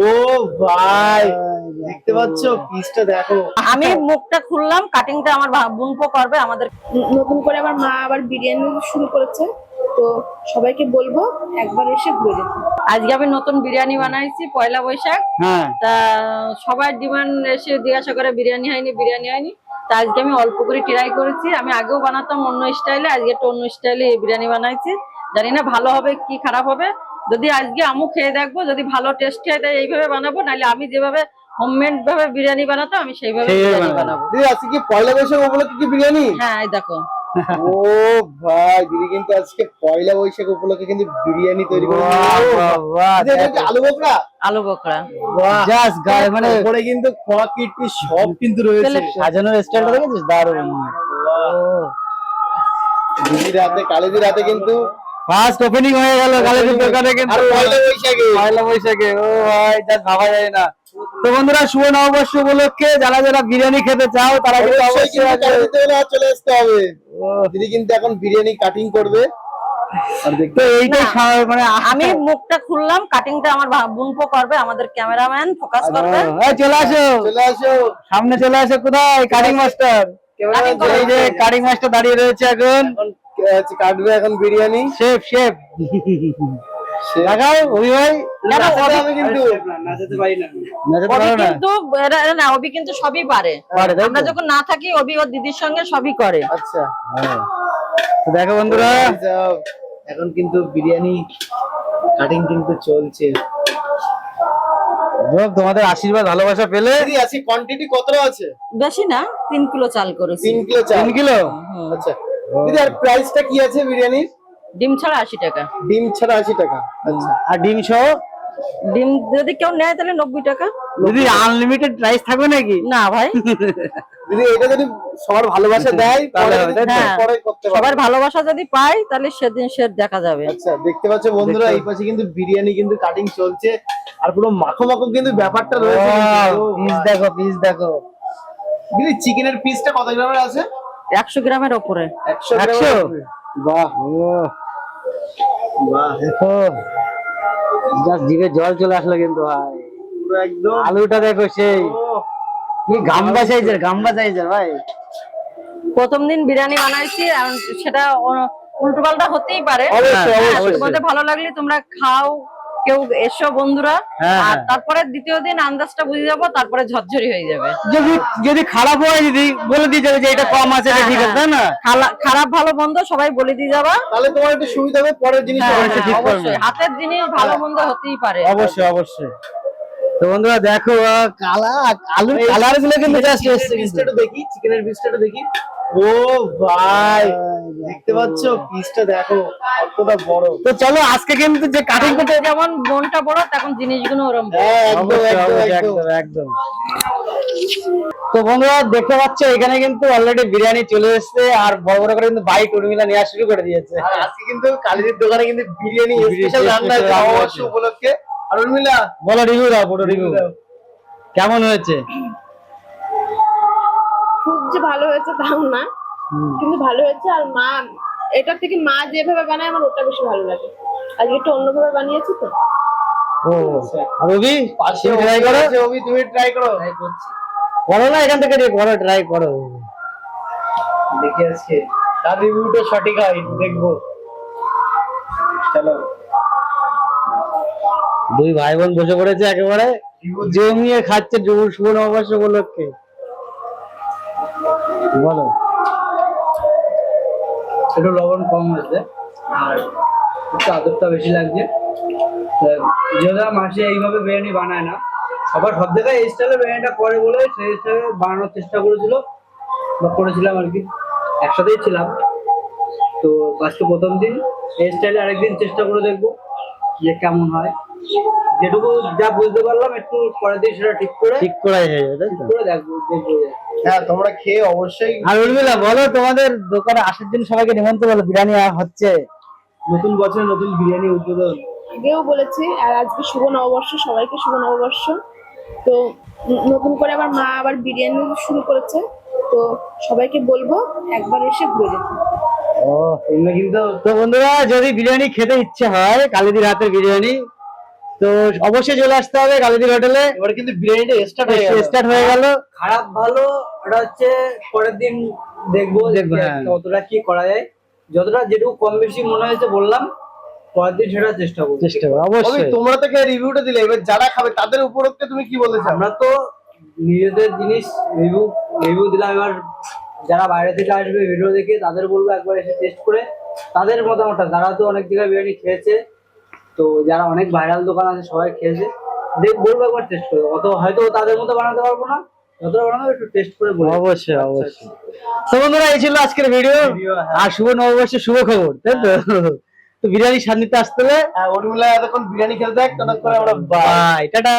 ও ভাই দেখতে পাচ্ছ? পিসটা দেখো। আমি মুখটা খুললাম কাটিংটা আমার বোনপো করবে আমাদের। নতুন করে আমার মা আবার বিরিয়ানি শুরু করেছে তো সবাইকে বলব একবার এসে ঘুরে যেতে আজকে আমি নতুন বিরিয়ানি বানাইছি পয়লা বৈশাখ। হ্যাঁ। তা সবার ডিমান্ড এসে জিজ্ঞাসা করে বিরিয়ানি হয়নি বিরিয়ানি হয়নি? তা আজকে আমি অল্প করে ট্রাই করেছি। আমি আগেও বানাতাম অন্য স্টাইলে আজকে একটু অন্য স্টাইলে বিরিয়ানি বানাইছি। জানি না ভালো হবে কি খারাপ হবে। যদি আজকে আমু খেয়ে দেখব যদি ভালো টেস্ট হয় তাই এইভাবে বানাবো নাহলে আমি যেভাবে হোমমেড ভাবে বিরিয়ানি বানাতো আমি সেইভাবে বিরিয়ানি বানাবো। দিদি আজকে কি পয়লা বৈশাখ উপলক্ষে কি বিরিয়ানি? হ্যাঁ এই দেখো। ও ভাই দিদি কিন্তু আজকে পয়লা বৈশাখ উপলক্ষে কিন্তু বিরিয়ানি তৈরি করে দিদি, আলু বোকরা? আলু বকরা। জাস্ট গায়ে মানে উপরে কিন্তু খোয়া কিটটি সব কিন্তু রয়েছে। সাজানোর স্টাইলটা দেখেছিস? দারুণ। দিদির হাতে কালিদির হাতে কিন্তু ফার্স্ট ওপেনিং হয়ে গেল কালীদের দোকানে কিন্তু পয়লা বৈশাখে। পয়লা বৈশাখে ও ভাই জাস্ট ভাবা যায় না। তো বন্ধুরা শুভ নববর্ষ উপলক্ষে যারা যারা বিরিয়ানি খেতে চাও তারা কিন্তু অবশ্যই চলে আসতে হবে। দিদি কিন্তু এখন বিরিয়ানি কাটিং করবে। মানে আমি মুখটা খুললাম কাটিংটা আমার বোনপো করবে আমাদের ক্যামেরাম্যান ফোকাস করবে। চলে আসো। চলে আসো। সামনে চলে আসো কোথায়? কাটিং মাস্টার এই যে কাটিং মাস্টার দাঁড়িয়ে রয়েছে এখন কাটবে এখন বিরিয়ানি। Chef chef. ভাই। কিন্তু নাচাতে অবি না। কিন্তু এরা- এরা না অবি কিন্তু সবই পারে। পারে, তাই তো? আমরা যখন না থাকি অবি ওর দিদির সঙ্গে সবই করে। আচ্ছা। হ্যাঁ। দেখো বন্ধুরা। এখন কিন্তু বিরিয়ানি কাটিং কিন্তু চলছে। তোমাদের আশীর্বাদ ভালোবাসা পেলে কোয়ান্টিটি কতটা আছে? বেশি না তিন কিলো চাল করেছি। তিন কিলো চাল। তিন কিলো? হুম। আচ্ছা। দিদি আর প্রাইসটা কি আছে বিরিয়ানির? ডিম ছাড়া আশি টাকা। ডিম ছাড়া আশি টাকা। আচ্ছা আর ডিম সহ? ডিম যদি কেউ নেয় তাহলে নব্বই টাকা। যদি আনলিমিটেড প্রাইস থাকবে নাকি? না ভাই। দিদি এটা যদি সবার ভালোবাসা দেয় তাহলে পরে করতে পারবে। সবার ভালোবাসা যদি পাই তাহলে সেদিন সে দেখা যাবে। আচ্ছা দেখতে পাচ্ছ বন্ধুরা এই পাশে কিন্তু বিরিয়ানি কিন্তু কাটিং চলছে আর পুরো মাখো মাখো কিন্তু ব্যাপারটা রয়েছে পিস দেখো পিস দেখো। দিদি চিকেনের পিসটা কত গ্রামের আছে? একশো গ্রামের ওপরে। একশো? বাহ। জিভে জল চলে আসলো কিন্তু ভাই। আলুটা দেখো সেই। কি গাম্বা সাইজের গাম্বা সাইজের ভাই। প্রথম দিন বিরিয়ানি বানাইছি আর সেটা উল্টো পাল্টা হতেই পারে। অবশ্যই, হ্যাঁ, তোমাদের ভালো লাগলে তোমরা খাও কেউ এসো বন্ধুরা হ্যাঁ, আর হ্যাঁ। তারপরে দ্বিতীয় দিন আন্দাজটা বুঝে যাব তারপরে ঝরঝরি হয়ে যাবে। যদি যদি খারাপ হয় যদি বলে দিয়ে যাবে যে এটা কম আছে এটা ঠিক আছে তাই না? খারাপ ভালো মন্দ সবাই বলে দিয়ে যাবা। তাহলে তোমার একটু সুবিধা হবে পরের জিনিস হ্যাঁ, অবশ্যই ঠিক হ্যাঁ, করবে। অবশ্যই হাতের জিনিস ভালো মন্দ হতেই পারে। অবশ্যই অবশ্যই। তো বন্ধুরা দেখো আহ, কালা আলুর কালারগুলো কিন্তু জাস্ট দেখি চিকেনের পিসটা দেখি। ও ভাই দেখতে পাচ্ছ? পিসটা দেখো কতটা বড়। তো চলো আজকে কিন্তু যে কাটিং করতে যেমন মনটা বড় তখন জিনিসগুলো বড়। হ্যাঁ একদম একদম একদম। তো বন্ধুরা দেখতে পাচ্ছ এখানে কিন্তু অলরেডি বিরিয়ানি চলে এসেছে আর বড় বড় করে কিন্তু বাইক উর্মিলা নেওয়া শুরু করে দিয়েছে। আজকে কিন্তু কালীদের দোকানে কিন্তু বিরিয়ানি স্পেশাল রান্না হয়েছে। উপলক্ষে। আর উর্মিলা? বলো রিভিউ দাও পুরো রিভিউ কেমন হয়েছে? যে ভালো হয়েছে তাও না। কিন্তু ভালো হয়েছে আর মা এটার থেকে মা যেভাবে বানায় আমার ওটা বেশি ভালো লাগে। আর একটু অন্যভাবে বানিয়েছি তো। ও আর রবি পাশে ট্রাই করো? অভি তুমি ট্রাই করো। করো না এখান থেকে করো ট্রাই করো। দেখি আজকে। তার রিভিউটা সঠিক হয় দেখব। চলো। দুই ভাই বোন বসে পড়েছে একেবারে। জমিয়ে খাচ্ছে যুব শুভ নববর্ষ উপলক্ষে। বলো একটু লবণ কম হয়েছে আর একটু আদরটা বেশি লাগছে। যেহেতু মাসে এইভাবে বিরিয়ানি বানায় না। সবার সব জায়গায় এই স্টাইলে বিরিয়ানিটা করে বলে সেই হিসাবে বানানোর চেষ্টা করেছিল, বা করেছিলাম আর কি। একসাথেই ছিলাম। তো আজকে প্রথম দিন, এই স্টাইলে আরেকদিন চেষ্টা করে দেখব যে কেমন হয়। যেটুকু যা বুঝতে পারলাম একটু পরের দিন সেটা ঠিক করে ঠিক করাই হয়ে যাবে ঠিক করে দেখব দেখব হ্যাঁ তোমরা খেয়ে অবশ্যই আর উর্মিলা বলো তোমাদের দোকানে আসার জন্য সবাইকে নিমন্ত্রণ বলো বিরিয়ানি আর হচ্ছে নতুন বছর নতুন বিরিয়ানি উদ্বোধন। আগেও বলেছি আর আজকে শুভ নববর্ষ সবাইকে শুভ নববর্ষ। তো নতুন করে আবার মা আবার বিরিয়ানি শুরু করেছে তো সবাইকে বলব একবার এসে ঘুরে যেতে ও কিন্তু তো বন্ধুরা যদি বিরিয়ানি খেতে ইচ্ছে হয় কালিদির হাতের বিরিয়ানি তো অবশ্যই চলে আসতে হবে কালিদির হোটেলে। এবার কিন্তু বিরিয়ানিটা স্টার্ট হয়ে গেল। স্টার্ট হয়ে গেল। খারাপ ভালো ওটা হচ্ছে পরের দিন দেখব দেখব, হ্যাঁ। কতটা কি করা যায়। যতটা যেটুকু কম বেশি মনে হয়েছে বললাম পরের দিন সেটা চেষ্টা করব। চেষ্টা অবশ্যই। তোমরা থেকে রিভিউটা দিলে এবার যারা খাবে তাদের উপরত্বে তুমি কি বলতে চাও? আমরা তো নিজেদের জিনিস রিভিউ রিভিউ দিলাম এবার যারা বাইরে থেকে আসবে ভিডিও দেখে তাদের বলব একবার এসে টেস্ট করে। তাদের মতামতটা তারা তো অনেক জায়গায় বিরিয়ানি খেয়েছে। তো যারা অনেক ভাইরাল দোকান আছে সবাই খেয়েছে। দেখ বলব একবার টেস্ট করে অত হয়তো তাদের মতো বানাতে পারব না। যতটা বানাবো একটু টেস্ট করে বলব অবশ্যই অবশ্যই। তো বন্ধুরা এই ছিল আজকের ভিডিও হ্যাঁ। আর শুভ নববর্ষের শুভ খবর তাই তো? তো বিরিয়ানি সান্নিধ্যে আসতে হলে হ্যাঁ এতক্ষণ বিরিয়ানি খেলতে ততক্ষণ আমরা বাই বাই টাটা।